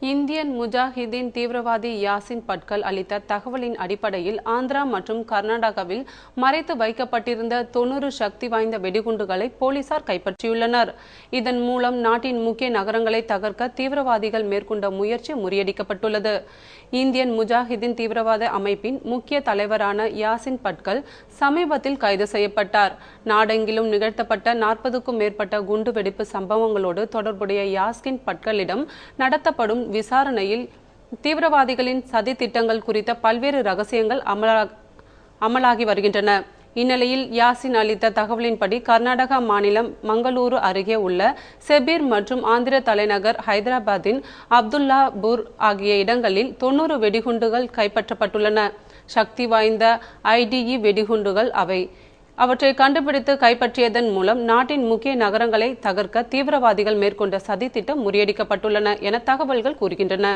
Indian Mujahideen தீவிரவாதி யாசின் பட்கல் அளித்த தகவலின் அடிப்படையில் ஆந்திரா மற்றும் கர்நாடகாவில் மறைத்து வைக்கப்பட்டிருந்த தொன்னூறு சக்தி வாய்ந்த வெடிகுண்டுகளை போலீசார் கைப்பற்றியுள்ளனர். இதன் மூலம் நாட்டின் முக்கிய நகரங்களை தகர்க்க தீவிரவாதிகள் மேற்கொண்ட முயற்சி முறியடிக்கப்பட்டுள்ளது. இந்தியன் முஜாஹிதீன் தீவிரவாத அமைப்பின் முக்கிய தலைவரான யாசின் பட்கல் சமீபத்தில் கைது செய்யப்பட்டார். நாடெங்கிலும் நிகழ்த்தப்பட்ட நாற்பதுக்கும் மேற்பட்ட குண்டுவெடிப்பு சம்பவங்களோடு தொடர்புடைய யாஸ்கின் பட்கலிடம் நடத்தப்படும் விசாரணையில் தீவிரவாதிகளின் சதி திட்டங்கள் குறித்த பல்வேறு ரகசியங்கள் அமலா அமலாகி வருகின்றன. இந்நிலையில் யாசின் அளித்த தகவலின்படி கர்நாடகா மாநிலம் மங்களூரு அருகே உள்ள செபீர் மற்றும் ஆந்திர தலைநகர் ஹைதராபாத்தின் அப்துல்லாபூர் ஆகிய இடங்களில் தொன்னூறு வெடிகுண்டுகள் கைப்பற்றப்பட்டுள்ளன. சக்தி வாய்ந்த ஐடிஇ வெடிகுண்டுகள் அவை. அவற்றை கண்டுபிடித்து கைப்பற்றியதன் மூலம் நாட்டின் முக்கிய நகரங்களை தகர்க்க தீவிரவாதிகள் மேற்கொண்ட சதித்திட்டம் முறியடிக்கப்பட்டுள்ளன என தகவல்கள் கூறுகின்றன.